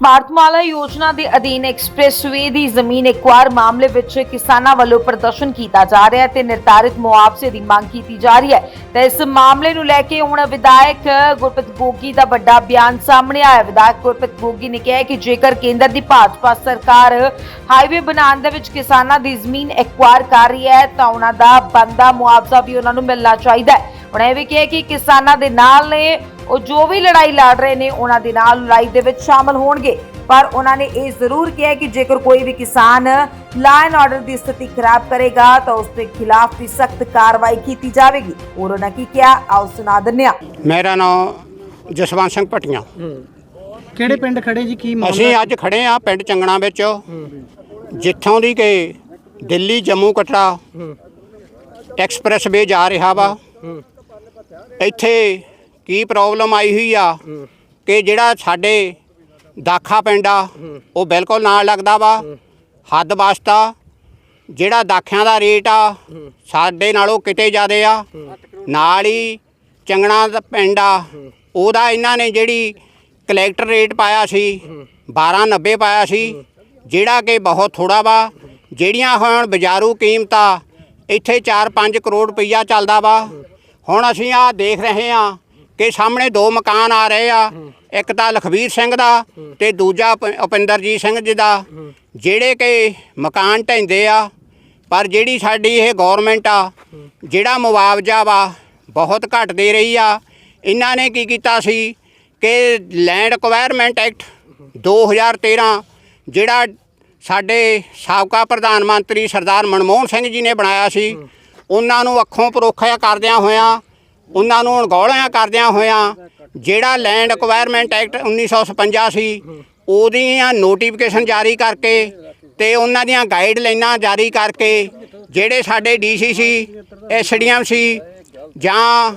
ਭਾਰਤਮਾਲਾ ਯੋਜਨਾ ਦੇ ਅਧੀਨ ਐਕਸਪ੍ਰੈਸਵੇ ਦੀ ਜ਼ਮੀਨ ਇੱਕ ਮਾਮਲੇ ਵਿੱਚ ਕਿਸਾਨਾਂ ਵੱਲੋਂ ਪ੍ਰਦਰਸ਼ਨ ਕੀਤਾ ਜਾ ਰਿਹਾ ਹੈ ਤੇ ਨਿਰਧਾਰਿਤ ਮੁਆਵਜ਼ੇ ਦੀ ਮੰਗ ਕੀਤੀ ਜਾ ਰਹੀ ਹੈ। ਤੇ ਇਸ ਮਾਮਲੇ ਨੂੰ ਲੈ ਕੇ ਹੁਣ ਵਿਧਾਇਕ ਗੁਰਪ੍ਰੀਤ ਗੋਗੀ ਦਾ ਵੱਡਾ ਬਿਆਨ ਸਾਹਮਣੇ ਆਇਆ। ਵਿਧਾਇਕ ਗੁਰਪ੍ਰੀਤ ਗੋਗੀ ਨੇ ਕਿਹਾ ਕਿ ਜੇਕਰ ਕੇਂਦਰ ਦੀ ਭਾਜਪਾ ਸਰਕਾਰ ਹਾਈਵੇ ਬਣਾਉਣ ਦੇ ਵਿੱਚ ਕਿਸਾਨਾਂ ਦੀ ਜ਼ਮੀਨ ਐਕਵਾਇਰ ਕਰ ਰਹੀ ਹੈ, ਤਾਂ ਉਹਨਾਂ ਦਾ ਬੰਦਾ ਮੁਆਵਜ਼ਾ ਵੀ ਉਹਨਾਂ ਨੂੰ ਮਿਲਣਾ ਚਾਹੀਦਾ ਹੈ। ਉਹਨਾਂ ਇਹ ਵੀ ਕਿਹਾ ਕਿ ਕਿਸਾਨਾਂ ਦੇ ਨਾਲ ਨੇ ਉਹ ਜੋ ਵੀ ਲੜਾਈ ਲੜ ਰਹੇ ਨੇ ਉਹਨਾਂ ਦੇ ਨਾਲ ਲੜਾਈ ਦੇ ਵਿੱਚ ਸ਼ਾਮਲ ਹੋਣਗੇ। ਪਰ ਉਹਨਾਂ ਨੇ ਇਹ ਜ਼ਰੂਰ ਕਿਹਾ ਕਿ ਜੇਕਰ ਕੋਈ ਵੀ ਕਿਸਾਨ ਲਾ ਐਂਡ ਆਰਡਰ ਦੀ ਸਥਿਤੀ ਖਰਾਬ ਕਰੇਗਾ ਤਾਂ ਉਸ ਦੇ ਖਿਲਾਫ ਵੀ ਸਖਤ ਕਾਰਵਾਈ ਕੀਤੀ ਜਾਵੇਗੀ। ਔਰ ਉਹਨਾਂ ਕੀ ਕਿਹਾ? ਆਓ ਸੁਣਾ ਦਿੰਦੇ ਹਾਂ। ਮੇਰਾ ਨਾਮ ਜਸਵੰਤ ਸਿੰਘ ਭਟੀਆਂ। ਕਿਹੜੇ ਪਿੰਡ ਖੜੇ ਜੀ? ਕੀ ਮਾਮਲਾ? ਅਸੀਂ ਅੱਜ ਖੜੇ ਆ ਪਿੰਡ ਚੰਗਣਾ ਵਿੱਚ। ਜਿੱਥੋਂ ਦੀ ਕਿ ਦਿੱਲੀ ਜੰਮੂ ਕਟੜਾ ਐਕਸਪ੍ਰੈਸ ਵੇ ਜਾ ਰਿਹਾ ਵਾ। ਇੱਥੇ ਕੀ ਪ੍ਰੋਬਲਮ ਆਈ ਹੋਈ ਆ? ਕਿ ਜਿਹੜਾ ਸਾਡੇ ਦਾਖਾ ਪਿੰਡ ਆ, ਉਹ ਬਿਲਕੁਲ ਨਾਲ ਲੱਗਦਾ ਵਾ, ਹੱਦ ਵਾਸਤਾ। ਜਿਹੜਾ ਦਾਖਿਆਂ ਦਾ ਰੇਟ ਆ, ਸਾਡੇ ਨਾਲੋਂ ਕਿਤੇ ਜ਼ਿਆਦੇ ਆ। ਨਾਲ ਹੀ ਚੰਗਣਾ ਦਾ ਪਿੰਡ ਆ, ਉਹਦਾ ਇਹਨਾਂ ਨੇ ਜਿਹੜੀ ਕਲੈਕਟਰ ਰੇਟ ਪਾਇਆ ਸੀ 1290 ਪਾਇਆ ਸੀ, ਜਿਹੜਾ ਕਿ ਬਹੁਤ ਥੋੜਾ ਵਾ। ਜਿਹੜੀਆਂ ਹੁਣ ਬਾਜ਼ਾਰੂ ਕੀਮਤਾਂ, ਇੱਥੇ 4-5 ਕਰੋੜ ਰੁਪਈਆ ਚੱਲਦਾ ਵਾ। ਹੁਣ ਅਸੀਂ ਆ ਦੇਖ ਰਹੇ ਆ ਕਿ ਸਾਹਮਣੇ ਦੋ ਮਕਾਨ ਆ ਰਹੇ ਆ। ਇੱਕ ਤਾਂ ਲਖਵੀਰ ਸਿੰਘ ਦਾ ਤੇ ਦੂਜਾ ਉਪ- ਉਪਿੰਦਰਜੀਤ ਸਿੰਘ ਜੀ ਦਾ। ਜਿਹੜੇ ਕਿ ਮਕਾਨ ਢਹਿੰਦੇ ਆ ਪਰ ਜਿਹੜੀ ਸਾਡੀ ਇਹ ਗਵਰਨਮੈਂਟ ਆ ਜਿਹੜਾ ਮੁਆਵਜ਼ਾ ਵਾ ਬਹੁਤ ਘੱਟ ਦੇ ਰਹੀ ਆ। ਇਹਨਾਂ ਨੇ ਕੀ ਕੀਤਾ ਸੀ ਕਿ ਲੈਂਡ ਐਕਵਾਇਰਮੈਂਟ ਐਕਟ 2013 ਜਿਹੜਾ ਸਾਡੇ ਸਾਬਕਾ ਪ੍ਰਧਾਨ ਮੰਤਰੀ ਸਰਦਾਰ ਮਨਮੋਹਨ ਸਿੰਘ ਜੀ ਨੇ ਬਣਾਇਆ ਸੀ ਉਹਨਾਂ ਨੂੰ ਅੱਖੋਂ ਪਰੋਖਿਆ ਕਰਦਿਆਂ ਹੋਇਆਂ ਉਹਨਾਂ ਨੂੰ ਅਣਗੌਲਿਆਂ ਕਰਦਿਆਂ ਹੋਇਆਂ ਜਿਹੜਾ ਲੈਂਡ ਐਕਵਾਇਰਮੈਂਟ ਐਕਟ 1956 ਸੀ ਉਹਦੀਆਂ ਨੋਟੀਫਿਕੇਸ਼ਨ ਜਾਰੀ ਕਰਕੇ ਤੇ ਉਹਨਾਂ ਦੀਆਂ ਗਾਈਡਲਾਈਨਾਂ ਜਾਰੀ ਕਰਕੇ ਜਿਹੜੇ ਸਾਡੇ ਡੀਸੀ ਸੀ ਐਸਡੀਐਮ ਸੀ ਜਾਂ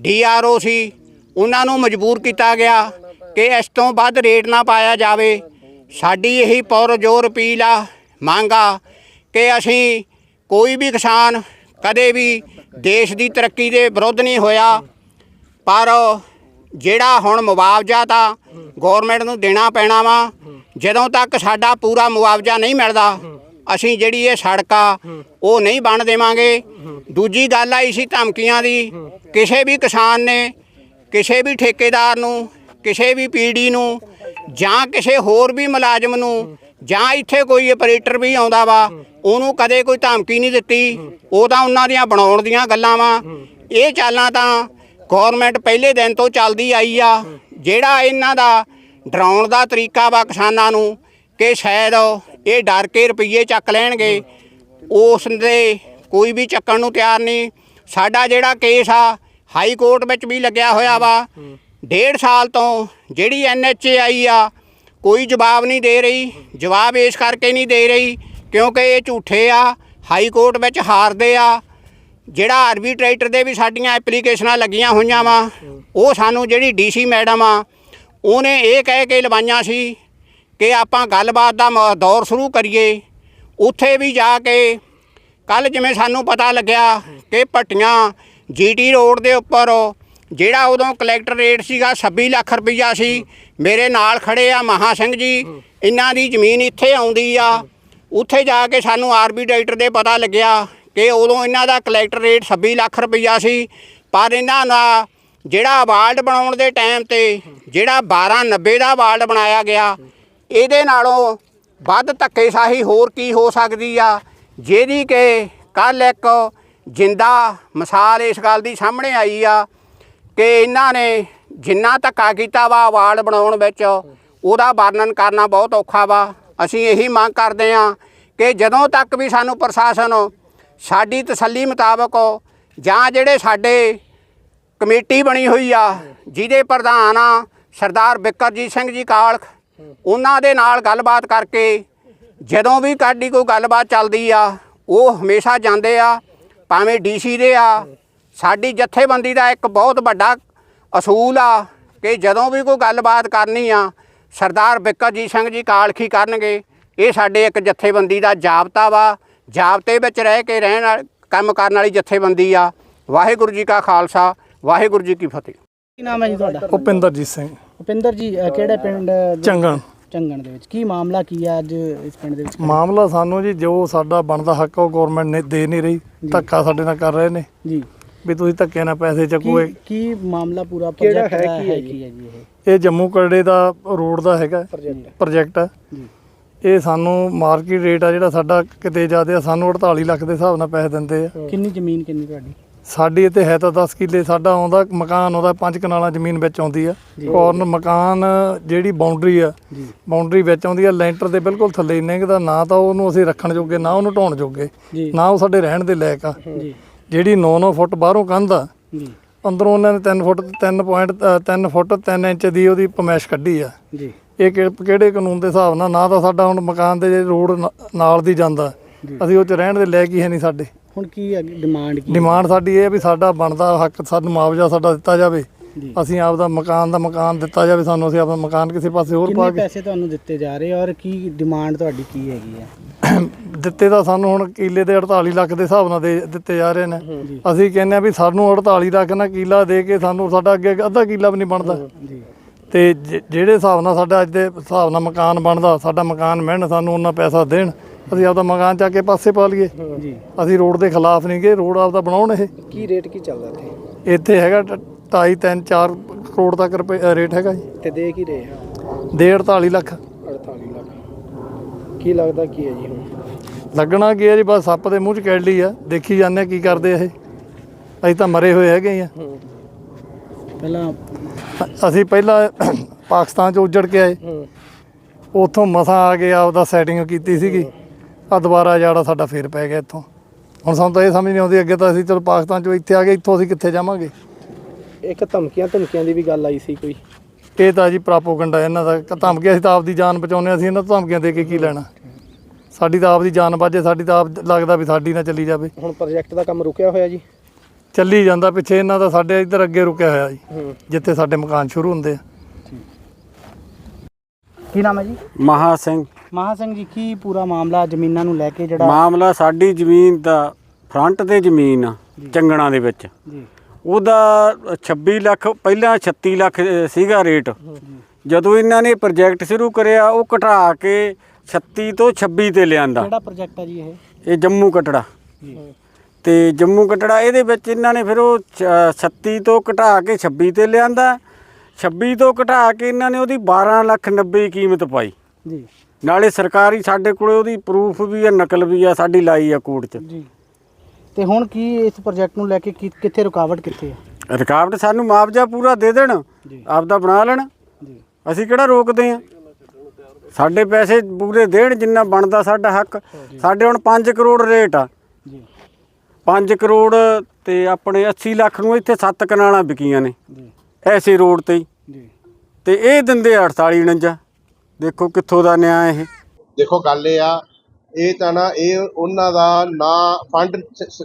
ਡੀਆਰਓ ਸੀ, ਉਹਨਾਂ ਨੂੰ ਮਜਬੂਰ ਕੀਤਾ ਗਿਆ ਕਿ ਇਸ ਤੋਂ ਵੱਧ ਰੇਟ ਨਾ ਪਾਇਆ ਜਾਵੇ। ਸਾਡੀ ਇਹੀ ਪੁਰਜੋਰ ਅਪੀਲ ਆ, ਮੰਗ ਆ ਕਿ ਅਸੀਂ ਕੋਈ ਵੀ ਕਿਸਾਨ ਕਦੇ ਵੀ ਦੇਸ਼ ਦੀ ਤਰੱਕੀ ਦੇ ਵਿਰੁੱਧ ਨਹੀਂ ਹੋਇਆ, ਪਰ ਜਿਹੜਾ ਹੁਣ ਮੁਆਵਜ਼ਾ ਤਾਂ ਗਵਰਨਮੈਂਟ ਨੂੰ ਦੇਣਾ ਪੈਣਾ ਵਾ, ਜਦੋਂ ਤੱਕ ਸਾਡਾ ਪੂਰਾ ਮੁਆਵਜ਼ਾ ਨਹੀਂ ਮਿਲਦਾ, ਅਸੀਂ ਜਿਹੜੀ ਇਹ ਸੜਕ ਆ ਉਹ ਨਹੀਂ ਬਣ ਦੇਵਾਂਗੇ। ਦੂਜੀ ਗੱਲ ਆਈ ਸੀ ਧਮਕੀਆਂ ਦੀ, ਕਿਸੇ ਵੀ ਕਿਸਾਨ ਨੇ, ਕਿਸੇ ਵੀ ਠੇਕੇਦਾਰ ਨੂੰ, ਕਿਸੇ ਵੀ ਪੀਡੀ ਨੂੰ ਜਾਂ ਕਿਸੇ ਹੋਰ ਵੀ ਮੁਲਾਜ਼ਮ ਨੂੰ ਜਾਂ ਇੱਥੇ ਕੋਈ ਆਪਰੇਟਰ ਵੀ ਆਉਂਦਾ ਵਾ ਉਹਨੂੰ ਕਦੇ ਕੋਈ ਧਮਕੀ ਨਹੀਂ ਦਿੱਤੀ ਉਹ ਤਾਂ ਉਹਨਾਂ ਦੀਆਂ ਬਣਾਉਣ ਦੀਆਂ ਗੱਲਾਂ ਵਾ। ਇਹ ਚਾਲਾਂ ਤਾਂ ਗਵਰਨਮੈਂਟ ਪਹਿਲੇ ਦਿਨ ਤੋਂ ਚੱਲਦੀ ਆਈ ਆ। ਜਿਹੜਾ ਇਹਨਾਂ ਦਾ ਡਰਾਉਣ ਦਾ ਤਰੀਕਾ ਵਾ ਕਿਸਾਨਾਂ ਨੂੰ ਕਿ ਸ਼ਾਇਦ ਇਹ ਡਰ ਕੇ ਰੁਪਈਏ ਚੱਕ ਲੈਣਗੇ ਉਸ ਦੇ ਕੋਈ ਵੀ ਚੱਕਣ ਨੂੰ ਤਿਆਰ ਨਹੀਂ। ਸਾਡਾ ਜਿਹੜਾ ਕੇਸ ਆ ਹਾਈ ਕੋਰਟ ਵਿੱਚ ਵੀ ਲੱਗਿਆ ਹੋਇਆ ਵਾ। ਡੇਢ ਸਾਲ ਤੋਂ ਜਿਹੜੀ ਐਨਐਚਏ ਆਈ ਆ ਕੋਈ ਜਵਾਬ ਨਹੀਂ ਦੇ ਰਹੀ, ਜਵਾਬ ਇਸ ਕਰਕੇ ਨਹੀਂ ਦੇ ਰਹੀ ਕਿਉਂਕਿ ਇਹ ਝੂਠੇ ਆ, ਹਾਈ ਕੋਰਟ ਵਿੱਚ ਹਾਰਦੇ ਆ। ਜਿਹੜਾ ਆਰਬਿਟ੍ਰੇਟਰ ਦੇ ਵੀ ਸਾਡੀਆਂ ਐਪਲੀਕੇਸ਼ਨਾਂ ਲੱਗੀਆਂ ਹੋਈਆਂ ਵਾ, ਉਹ ਸਾਨੂੰ ਜਿਹੜੀ ਡੀਸੀ ਮੈਡਮ ਆ, ਉਹਨੇ ਇਹ ਕਹਿ ਕੇ ਲਵਾਈਆਂ ਸੀ ਕਿ ਆਪਾਂ ਗੱਲਬਾਤ ਦਾ ਮ- ਦੌਰ ਸ਼ੁਰੂ ਕਰੀਏ। ਉੱਥੇ ਵੀ ਜਾ ਕੇ ਕੱਲ ਜਿਵੇਂ ਸਾਨੂੰ ਪਤਾ ਲੱਗਿਆ ਕਿ ਭੱਟੀਆਂ ਜੀਟੀ ਰੋਡ ਦੇ ਉੱਪਰ ਜਿਹੜਾ ਉਦੋਂ ਕਲੈਕਟਰ ਰੇਟ ਸੀਗਾ 26 ਲੱਖ ਰੁਪਈਆ ਸੀ, ਮੇਰੇ ਨਾਲ ਖੜੇ ਆ ਮਹਾ ਸਿੰਘ ਜੀ, ਇਹਨਾਂ ਦੀ ਜ਼ਮੀਨ ਇੱਥੇ ਆਉਂਦੀ ਆ। ਉੱਥੇ ਜਾ ਕੇ ਸਾਨੂੰ ਆਰਬੀਟ੍ਰੇਟਰ ਦੇ ਪਤਾ ਲੱਗਿਆ ਕਿ ਉਦੋਂ ਇਹਨਾਂ ਦਾ ਕਲੈਕਟਰ ਰੇਟ 26 ਲੱਖ ਰੁਪਈਆ ਸੀ। ਪਰ ਇਹਨਾਂ ਦਾ ਜਿਹੜਾ ਅਵਾਰਡ ਬਣਾਉਣ ਦੇ ਟਾਈਮ ਤੇ ਜਿਹੜਾ 1290 ਦਾ ਅਵਾਰਡ ਬਣਾਇਆ ਗਿਆ, ਇਹਦੇ ਨਾਲੋਂ ਵੱਧ ਧੱਕੇਸ਼ਾਹੀ ਹੋਰ ਕੀ ਹੋ ਸਕਦੀ ਆ? ਜਿਹਦੀ ਕਿ ਕੱਲ ਇੱਕ ਜਿੰਦਾ ਮਿਸਾਲ ਇਸ ਗੱਲ ਦੀ ਸਾਹਮਣੇ ਆਈ ਆ ਕਿ ਇਹਨਾਂ ਨੇ ਜਿੰਨਾ ਧੱਕਾ ਕੀਤਾ ਵਾ ਵਾਰਡ ਬਣਾਉਣ ਵਿੱਚ, ਉਹਦਾ ਵਰਣਨ ਕਰਨਾ ਬਹੁਤ ਔਖਾ ਵਾ। ਅਸੀਂ ਇਹੀ ਮੰਗ ਕਰਦੇ ਆ ਕਿ ਜਦੋਂ ਤੱਕ ਵੀ ਸਾਨੂੰ ਪ੍ਰਸ਼ਾਸਨ ਸਾਡੀ ਤਸੱਲੀ ਮੁਤਾਬਕ ਜਾਂ ਜਿਹੜੇ ਸਾਡੇ ਕਮੇਟੀ ਬਣੀ ਹੋਈ ਆ, ਜਿਹਦੇ ਪ੍ਰਧਾਨ ਆ ਸਰਦਾਰ ਬਿਕਰਜੀਤ ਸਿੰਘ ਜੀ ਕਾਲਖ, ਉਹਨਾਂ ਦੇ ਨਾਲ ਗੱਲਬਾਤ ਕਰਕੇ ਜਦੋਂ ਵੀ ਸਾਡੀ ਕੋਈ ਗੱਲਬਾਤ ਚੱਲਦੀ ਆ, ਉਹ ਹਮੇਸ਼ਾ ਜਾਂਦੇ ਆ, ਭਾਵੇਂ ਡੀਸੀ ਦੇ ਆ ਸਾਡੀ ਜਥੇਬੰਦੀ ਦਾ ਇੱਕ ਬਹੁਤ ਵੱਡਾ ਅਸੂਲ ਆ ਕਿ ਜਦੋਂ ਵੀ ਕੋਈ ਗੱਲਬਾਤ ਕਰਨੀ ਆ ਸਰਦਾਰ ਬਿਕਰਜੀਤ ਸਿੰਘ ਜੀ ਕਾਲਖੀ ਕਰਨਗੇ ਇਹ ਸਾਡੇ ਇੱਕ ਜਥੇਬੰਦੀ ਦਾ ਜਾਬਤਾ ਵਾ। ਜਾਬਤੇ ਵਿੱਚ ਰਹਿ ਕੇ ਰਹਿਣ ਵਾਲ- ਕੰਮ ਕਰਨ ਵਾਲੀ ਜਥੇਬੰਦੀ ਆ। ਵਾਹਿਗੁਰੂ ਜੀ ਕਾ ਖਾਲਸਾ ਵਾਹਿਗੁਰੂ ਜੀ ਕੀ ਫਤਿਹ। ਕੀ ਨਾਮ ਹੈ ਜੀ ਤੁਹਾਡਾ? ਉਪਿੰਦਰਜੀਤ ਸਿੰਘ। ਉਪਿੰਦਰ ਜੀ ਅ, ਕਿਹੜੇ ਪਿੰਡ ਦੇ- ਚੰਗਣ। ਝੰਗਣ ਦੇ ਵਿੱਚ। ਕੀ ਮਾਮਲਾ ਕੀ ਹੈ ਅੱਜ ਇਸ ਪਿੰਡ ਦੇ ਵਿੱਚ? ਮਾਮਲਾ ਸਾਨੂੰ ਜੀ ਜੋ ਸਾਡਾ ਬਣਦਾ ਹੱਕ ਉਹ ਗਵਰਨਮੈਂਟ ਨੇ ਦੇ ਨਹੀਂ ਰਹੀ। ਧੱਕਾ ਸਾਡੇ ਨਾਲ ਕਰ ਰਹੇ ਨੇ। ਜੀ। ਵੀ ਤੁਸੀਂ ਧੱਕੇ ਨਾਲ ਪੈਸੇ ਚੱਕੋਗੇ ਕੀ ਕੀ ਮਾਮਲਾ ਪੂਰਾ ਕਿਹੜਾ ਪ੍ਰੋਜੈਕਟ ਹੈ, ਦਾ ਕੀ ਹੈ ਹੈ ਜੀ? ਕੀ ਹੈ ਜੀ ਇਹ? ਇਹ ਜੰਮੂ ਕੜੇ ਦਾ ਰੋਡ ਦਾ ਹੈਗਾ ਪ੍ਰੋਜੈਕਟ ਪ੍ਰੋਜੈਕਟ ਆ। ਜੀ। ਇਹ ਸਾਨੂੰ ਮਾਰਕੀਟ ਰੇਟ ਆ ਜਿਹੜਾ ਸਾਡਾ ਕਿਤੇ ਜ਼ਿਆਦਾ ਆ ਸਾਨੂੰ 48 ਲੱਖ ਦੇ ਹਿਸਾਬ ਨਾਲ ਪੈਸੇ ਦਿੰਦੇ ਆ। ਕਿੰਨੀ ਜ਼ਮੀਨ ਕਿੰਨੀ ਤੁਹਾਡੀ? ਸਾਡੀ ਇੱਥੇ ਹੈ ਤਾਂ 10 ਕਿੱਲੇ ਸਾਡਾ ਆਉਂਦਾ ਮਕਾਨ ਉਹਦਾ 5 ਕਨਾਲਾਂ ਜ਼ਮੀਨ ਵਿੱਚ ਆਉਂਦੀ ਆ। ਔਰ ਮਕਾਨ ਜਿਹੜੀ ਬਾਉਂਡਰੀ ਆ ਜੀ। ਬਾਉਂਡਰੀ ਵਿੱਚ ਆਉਂਦੀ ਆ ਲੈਂਟਰ ਦੇ ਬਿਲਕੁਲ ਥੱਲੇ ਨਿੰਗਦਾ ਨਾ ਤਾਂ ਉਹਨੂੰ ਅਸੀਂ ਰੱਖਣ ਜੋਗੇ ਨਾ ਉਹਨੂੰ ਢਾਉਣ ਜੋਗੇ ਜੀ। ਨਾ ਉਹ ਸਾਡੇ ਰਹਿਣ ਦੇ ਲਾਇਕ ਆ। ਜੀ। ਜਿਹੜੀ 9-9 ਫੁੱਟ ਬਾਹਰੋਂ ਕੰਧ ਆ ਜੀ। ਅੰਦਰੋਂ ਉਹਨਾਂ ਨੇ 3 ਫੁੱਟ 3.3 ਫੁੱਟ 3 ਇੰਚ ਦੀ ਉਹਦੀ ਪਮੈਸ਼ ਕੱਢੀ ਆ। ਜੀ। ਇਹ ਕਿ- ਕਿਹੜੇ ਕਾਨੂੰਨ ਦੇ ਹਿਸਾਬ ਨਾਲ ਨਾ ਤਾਂ ਸਾਡਾ ਹੁਣ ਮਕਾਨ ਦੇ ਰੋਡ ਨਾਲ ਦੀ ਜਾਂਦਾ। ਅਸੀਂ ਉਹ ਚ ਰਹਿਣ ਦੇ ਲਾਇਕ ਹੀ ਹੈ ਨਹੀਂ ਸਾਡੇ। ਹੁਣ ਕੀ ਡਿਮਾਂਡ ਕੀ? ਡਿਮਾਂਡ ਸਾਡੀ ਇਹ ਹੈ ਵੀ ਸਾਡਾ ਬਣਦਾ ਹੱਕ ਸਾਨੂੰ ਮੁਆਵਜ਼ਾ ਸਾਡਾ ਦਿੱਤਾ ਜਾਵੇ। ਅਸੀਂ ਆਪਦਾ ਮਕਾਨ ਦਾ ਮਕਾਨ ਦਿੱਤਾ ਜਾਵੇ ਸਾਨੂੰ ਅਸੀਂ ਆਪਦਾ ਮਕਾਨ ਕਿਸੇ ਪਾਸੇ ਹੋਰ ਪਾ ਕਿੰਨੇ ਕੇ ਪੈਸੇ ਤੁਹਾਨੂੰ ਦਿੱਤੇ ਜਾ ਰਹੇ ਔਰ ਕੀ ਡਿਮਾਂਡ ਤੁਹਾਡੀ ਕੀ ਹੈਗੀ ਹੈ? ਦਿੱਤੇ ਤਾਂ ਸਾਨੂੰ ਹੁਣ ਕਿੱਲੇ ਦੇ 48 ਲੱਖ ਦੇ ਹਿਸਾਬ ਨਾਲ ਦੇ ਦਿੱਤੇ ਜਾ ਰਹੇ ਨੇ। ਅਸੀਂ ਕਹਿੰਦੇ ਆ ਵੀ ਸਾਨੂੰ 48 ਲੱਖ ਨਾਲ ਕਿੱਲਾ ਦੇ ਕੇ ਸਾਨੂੰ ਸਾਡਾ ਅੱਗੇ ਅੱਧਾ ਕਿੱਲਾ ਵੀ ਨਹੀਂ ਬਣਦਾ। ਜੀ। ਤੇ ਜਿਹੜੇ ਹਿਸਾਬ ਨਾਲ ਸਾਡਾ ਅੱਜ ਦੇ ਹਿਸਾਬ ਨਾਲ ਮਕਾਨ ਬਣਦਾ ਸਾਡਾ ਮਕਾਨ ਮਿਲਣ ਸਾਨੂੰ ਉਹਨਾਂ ਪੈਸਾ ਦੇਣ। ਅਸੀਂ ਆਪਦਾ ਮਕਾਨ ਚੱਕ ਕੇ ਪਾਸੇ ਪਾ ਲਈਏ। ਜੀ। ਅਸੀਂ ਰੋਡ ਦੇ ਖਿਲਾਫ ਨਹੀਂ ਗਏ ਰੋਡ ਆਪਦਾ ਬਣਾਉਣ ਇਹ। ਕੀ ਰੇਟ ਕੀ ਚੱਲਦਾ ਇੱਥੇ? ਇੱਥੇ ਹੈਗਾ 2.5 3 4 ਕਰੋੜ ਤੱਕ ਰੁਪਏ ਰੇਟ ਹੈਗਾ ਜੀ। ਤੇ ਦੇ ਕੀ ਰਹੇ ਆ? ਦੇ 48 ਲੱਖ। 48 ਲੱਖ। ਕੀ ਲੱਗਦਾ ਕੀ ਹੈ ਜੀ ਹੁਣ? ਲੱਗਣਾ ਕੀ ਹੈ ਜੀ ਬਸ ਸੱਪ ਦੇ ਮੂੰਹ 'ਚ ਕੈੜੀ ਆ। ਦੇਖੀ ਜਾਂਦੇ ਆ ਕੀ ਕਰਦੇ ਇਹ। ਅਸੀਂ ਤਾਂ ਮਰੇ ਹੋਏ ਹੈਗੇ ਆ। ਪਹਿਲਾਂ ਅਸੀਂ ਪਹਿਲਾਂ ਪਾਕਿਸਤਾਨ 'ਚ ਉੱਜੜ ਕੇ ਆਏ। ਉੱਥੋਂ ਮਸਾਂ ਆ ਕੇ ਆਪਦਾ ਸੈਟਿੰਗ ਕੀਤੀ ਸੀਗੀ। ਆ ਦੁਬਾਰਾ ਜਾੜਾ ਸਾਡਾ ਫੇਰ ਪੈ ਗਿਆ ਇੱਥੋਂ। ਹੁਣ ਸਾਨੂੰ ਤਾਂ ਇਹ ਸਮਝ ਨਹੀਂ ਆਉਂਦੀ ਅੱਗੇ ਤਾਂ ਅਸੀਂ ਚਲੋ ਪਾਕਿਸਤਾਨ 'ਚੋਂ ਇੱਥੇ ਆ ਗਏ ਇੱਥੋਂ ਅਸੀਂ ਕਿੱਥੇ ਜਾਵਾਂਗੇ? ਇੱਕ ਧਮਕੀਆਂ ਧਮਕੀਆਂ ਦੀ ਵੀ ਗੱਲ ਆਈ ਸੀ ਕੋਈ। ਇਹ ਤਾਂ ਜੀ ਪ੍ਰਾਪੋਗੰਡਾ ਇਹਨਾਂ ਦਾ ਧਮਕੀਆਂ ਅਸੀਂ ਤਾਂ ਆਪਦੀ ਜਾਨ ਬਚਾਉਂਦੇ ਹਾਂ, ਅਸੀਂ ਇਹਨਾਂ ਤੋਂ ਧਮਕੀਆਂ ਦੇ ਕੇ ਕੀ ਲੈਣਾ। ਸਾਡੀ ਤਾਂ ਆਪਦੀ ਜਾਨ ਬਾਜੇ ਸਾਡੀ ਤਾਂ ਆਪ ਲੱਗਦਾ ਵੀ ਸਾਡੀ ਨਾ ਚੱਲੀ ਜਾਵੇ। ਹੁਣ ਪ੍ਰੋਜੈਕਟ ਦਾ ਕੰਮ ਰੁਕਿਆ ਹੋਇਆ ਜੀ? ਚੱਲੀ ਜਾਂਦਾ ਪਿੱਛੇ ਇਹਨਾਂ ਦਾ ਸਾਡੇ ਇੱਧਰ ਅੱਗੇ ਰੁਕਿਆ ਹੋਇਆ ਜੀ ਹੂੰ। ਜਿੱਥੇ ਸਾਡੇ ਮਕਾਨ ਸ਼ੁਰੂ ਹੁੰਦੇ ਆ। ਕੀ ਨਾਮ ਹੈ ਜੀ? ਮਹਾ ਸਿੰਘ। ਮਹਾ ਸਿੰਘ ਜੀ ਕੀ ਪੂਰਾ ਮਾਮਲਾ ਜ਼ਮੀਨਾਂ ਨੂੰ ਲੈ ਕੇ ਜਿਹੜਾ ਮਾਮਲਾ ਸਾਡੀ ਜ਼ਮੀਨ ਦਾ ਫਰੰਟ ਤੇ ਜ਼ਮੀਨ ਆ ਚੰਗਣਾ ਦੇ ਵਿੱਚ। ਜੀ। ਉਹਦਾ 26 ਲੱਖ ਪਹਿਲਾਂ 36 ਲੱਖ ਸੀਗਾ ਰੇਟ। ਜਦੋਂ ਇਹਨਾਂ ਨੇ ਪ੍ਰੋਜੈਕਟ ਸ਼ੁਰੂ ਕਰਿਆ ਉਹ ਘਟਾ ਕੇ 36 ਤੋਂ 26 ਤੇ ਲਿਆਂਦਾ। ਕਿਹੜਾ ਪ੍ਰੋਜੈਕਟ ਹੈ ਜੀ ਇਹ? ਇਹ ਜੰਮੂ ਕਟੜਾ। ਤੇ ਜੰਮੂ ਕਟੜਾ ਇਹਦੇ ਵਿੱਚ ਇਹਨਾਂ ਨੇ ਫਿਰ ਉਹ ਛ- 36 ਤੋਂ ਘਟਾ ਕੇ 26 ਤੇ ਲਿਆਂਦਾ। 26 ਤੋਂ ਘਟਾ ਕੇ ਇਹਨਾਂ ਨੇ ਉਹਦੀ 12 ਲੱਖ 90 ਕੀਮਤ ਪਾਈ। ਜੀ। ਨਾਲੇ ਸਰਕਾਰੀ ਸਾਡੇ ਕੋਲੇ ਉਹਦੀ ਪ੍ਰੂਫ ਵੀ ਆ ਨਕਲ ਵੀ ਆ ਸਾਡੀ ਲਾਈ ਆ ਕੋਰਟ 'ਚ। ਜੀ। ਤੇ ਹੁਣ ਕੀ ਇਸ ਪ੍ਰੋਜੈਕਟ ਨੂੰ ਲੈ ਕੇ ਕੀ- ਕਿੱਥੇ ਰੁਕਾਵਟ ਕਿੱਥੇ ਹੈ ਰਿਕਾਰਡ ਸਾਨੂੰ ਮੁਆਵਜ਼ਾ ਪੂਰਾ ਦੇ ਦੇਣ। ਆਪਦਾ ਬਣਾ ਲੈਣ। ਜੀ। ਅਸੀਂ ਕਿਹੜਾ ਰੋਕਦੇ ਆ ਸਾਡੇ ਪੈਸੇ ਪੂਰੇ ਦੇਣ ਜਿੰਨਾ ਬਣਦਾ ਸਾਡਾ ਹੱਕ। ਸਾਡੇ ਹੁਣ 5 ਕਰੋੜ ਰੇਟ ਆ। ਜੀ। 5 ਕਰੋੜ ਤੇ ਆਪਣੇ 80 ਲੱਖ ਨੂੰ ਇੱਥੇ 7 ਕਨਾਲਾਂ ਵਿਕੀਆਂ ਨੇ। ਜੀ। ਐਸੇ ਰੋਡ ਤੇ ਹੀ। ਜੀ। ਤੇ ਇਹ ਦਿੰਦੇ ਆ 48 49 ਦੇਖੋ ਕਿੱਥੋਂ ਦਾ ਨਿਆਂ ਇਹ। ਦੇਖੋ ਗੱਲ ਇਹ ਆ ਇਹ ਤਾਂ ਨਾ, ਇਹ ਉਹਨਾਂ ਦਾ ਨਾ ਫੰਡ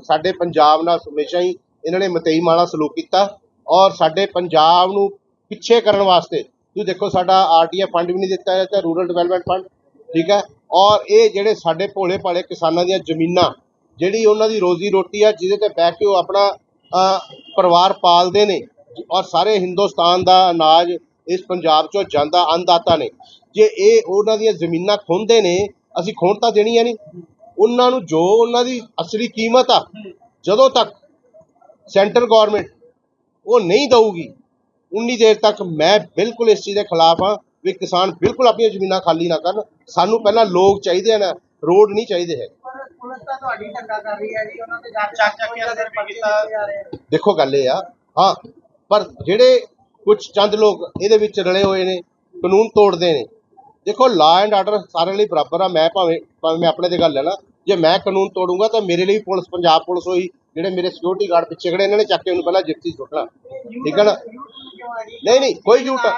ਸਾਡੇ ਪੰਜਾਬ ਨਾਲ ਹਮੇਸ਼ਾ ਹੀ ਇਹਨਾਂ ਨੇ ਮਤਈ ਮਾਲਾ ਸਲੂਕ ਕੀਤਾ ਔਰ ਸਾਡੇ ਪੰਜਾਬ ਨੂੰ ਪਿੱਛੇ ਕਰਨ ਵਾਸਤੇ, ਤੁਸੀਂ ਦੇਖੋ ਸਾਡਾ ਆਰਟੀਐਫ ਫੰਡ ਵੀ ਨਹੀਂ ਦਿੱਤਾ ਜਾਂਦਾ ਰੂਰਲ ਡਿਵੈਲਪਮੈਂਟ ਫੰਡ ਠੀਕ ਹੈ? ਔਰ ਇਹ ਜਿਹੜੇ ਸਾਡੇ ਭੋਲੇ ਭਾਲੇ ਕਿਸਾਨਾਂ ਦੀਆਂ ਜ਼ਮੀਨਾਂ, ਜਿਹੜੀ ਉਹਨਾਂ ਦੀ ਰੋਜ਼ੀ ਰੋਟੀ ਆ, ਜਿਹਦੇ ਤੇ ਬਹਿ ਕੇ ਉਹ ਆਪਣਾ ਪਰਿਵਾਰ ਪਾਲਦੇ ਨੇ, ਔਰ ਸਾਰੇ ਹਿੰਦੁਸਤਾਨ ਦਾ ਅਨਾਜ ਇਸ ਪੰਜਾਬ ਚੋਂ ਜਾਂਦਾ ਅੰਨਦਾਤਾ ਨੇ, ਜੇ ਇਹ ਉਹਨਾਂ ਦੀਆਂ ਜ਼ਮੀਨਾਂ ਖੁੰਦੇ ਨੇ ਅਸੀਂ ਖੋਣ ਤਾਂ ਦੇਣੀ ਹੈ ਨਹੀਂ ਉਹਨਾਂ ਨੂੰ ਜੋ ਉਹਨਾਂ ਦੀ ਅਸਲੀ ਕੀਮਤ ਆ, ਜਦੋਂ ਤੱਕ ਸੈਂਟਰ ਗਵਰਨਮੈਂਟ ਉਹ ਨਹੀਂ ਦਊਗੀ, ਉਨੀ ਦੇਰ ਤੱਕ ਮੈਂ ਬਿਲਕੁਲ ਇਸ ਚੀਜ਼ ਦੇ ਖਿਲਾਫ ਆ ਵੀ ਕਿਸਾਨ ਬਿਲਕੁਲ ਆਪਣੀਆਂ ਜ਼ਮੀਨਾਂ ਖਾਲੀ ਨਾ ਕਰਨ। ਸਾਨੂੰ ਪਹਿਲਾਂ ਲੋਕ ਚਾਹੀਦੇ ਨੇ ਰੋਡ ਨਹੀਂ ਚਾਹੀਦੇ ਹੈ ਦੇਖੋ ਗੱਲ ਇਹ ਆ, ਹਾਂ, ਪਰ ਜਿਹੜੇ ਕੁਝ ਚੰਦ ਲੋਕ ਇਹਦੇ ਵਿੱਚ ਰਲੇ ਹੋਏ ਨੇ, ਕਾਨੂੰਨ ਤੋੜਦੇ ਨੇ ਦੇਖੋ ਲਾ ਐਂਡ ਆਰਡਰ ਸਾਰਿਆਂ ਲਈ ਬਰਾਬਰ ਆ, ਮੈਂ ਭਾਵੇਂ ਭਾਵੇਂ ਮੈਂ ਆਪਣੇ ਤੇ ਗੱਲ ਲੈ ਲਾ ਜੇ ਮੈਂ ਕਾਨੂੰਨ ਤੋੜੂੰਗਾ ਤਾਂ ਮੇਰੇ ਲਈ ਪੁਲਿਸ, ਪੰਜਾਬ ਪੁਲਿਸ ਹੋਈ, ਜਿਹੜੇ ਮੇਰੇ ਸਿਕਿਉਰਿਟੀ ਗਾਰਡ ਪਿੱਛੇ ਖੜੇ, ਇਹਨਾਂ ਨੇ ਚੱਕ ਕੇ ਉਹਨੂੰ ਪਹਿਲਾਂ ਜਿੱਤੀ ਸੁੱਟਣਾ। ਠੀਕ ਹੈ ਨਾ? ਨਹੀਂ ਨਹੀਂ, ਕੋਈ ਯੂ ਟਰਨ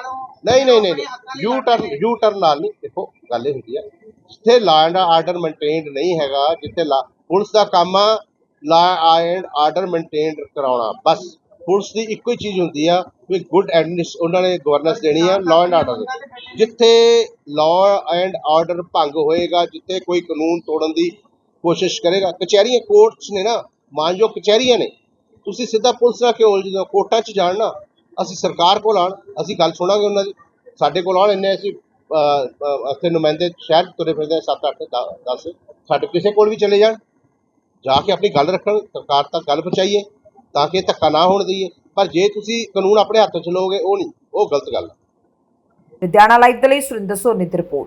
ਨਹੀਂ ਨਹੀਂ ਨਹੀਂ ਯੂ ਟਰਨ ਯੂ ਟਰਨ ਨਾਲ ਨਹੀਂ, ਦੇਖੋ, ਗੱਲ ਇਹ ਹੁੰਦੀ ਆ। ਜਿੱਥੇ ਲਾ ਐਂਡ ਆਰਡਰ ਮੇਨਟੇਨਡ ਨਹੀਂ ਹੈਗਾ, ਜਿੱਥੇ ਪੁਲਿਸ ਦਾ ਕੰਮ ਆ ਲਾ ਐਂਡ ਆਰਡਰ ਮੇਨਟੇਨ ਕਰਾਉਣਾ, ਬਸ। ਪੁਲਿਸ ਦੀ ਇੱਕੋ ਹੀ ਚੀਜ਼ ਹੁੰਦੀ ਆ ਵੀ ਗੁੱਡ ਐਡਮਿਨਿਸ ਉਹਨਾਂ ਨੇ ਗਵਰਨੈਂਸ ਦੇਣੀ ਆ ਲਾਅ ਐਂਡ ਆਰਡਰ ਦੀ। ਜਿੱਥੇ ਲਾਅ ਐਂਡ ਆਰਡਰ ਭੰਗ ਹੋਏਗਾ, ਜਿੱਥੇ ਕੋਈ ਕਾਨੂੰਨ ਤੋੜਨ ਦੀ ਕੋਸ਼ਿਸ਼ ਕਰੇਗਾ, ਕਚਹਿਰੀਆਂ ਕੋਰਟਸ ਨੇ ਨਾ, ਮਾਨਯੋਗ ਕਚਹਿਰੀਆਂ ਨੇ, ਤੁਸੀਂ ਸਿੱਧਾ ਪੁਲਿਸ ਨਾਲ ਕਿਉਂ ਉਲਝਦੇ ਹੋ ਕੋਰਟਾਂ 'ਚ ਜਾਣ ਨਾ, ਅਸੀਂ ਸਰਕਾਰ ਕੋਲ ਆਣ ਅਸੀਂ ਗੱਲ ਸੁਣਾਂਗੇ ਉਹਨਾਂ ਦੀ। ਸਾਡੇ ਕੋਲ ਆਣ ਇੰਨੇ ਅਸੀਂ ਇੱਥੇ ਨੁਮਾਇੰਦੇ ਸ਼ਹਿਰ ਤੁਰੇ ਫਿਰਦੇ 7 8 10 ਸਾਡੇ ਕਿਸੇ ਕੋਲ ਵੀ ਚਲੇ ਜਾਣ। ਜਾ ਕੇ ਆਪਣੀ ਗੱਲ ਰੱਖਣ, ਸਰਕਾਰ ਤੱਕ ਗੱਲ ਪਹੁੰਚਾਈਏ। ਤਾਂ ਕਿ ਧੱਕਾ ਨਾ ਹੋਣ ਦਈਏ। ਪਰ ਜੇ ਤੁਸੀਂ ਕਾਨੂੰਨ ਆਪਣੇ ਹੱਥ 'ਚ ਲਓਗੇ ਉਹ ਨਹੀਂ, ਉਹ ਗਲਤ ਗੱਲ ਹੈ। ਲੁਧਿਆਣਾ ਲਾਈਵ ਦੇ ਲਈ ਸੁਰਿੰਦਰ ਸੋਨੀ ਦੀ ਰਿਪੋਰਟ।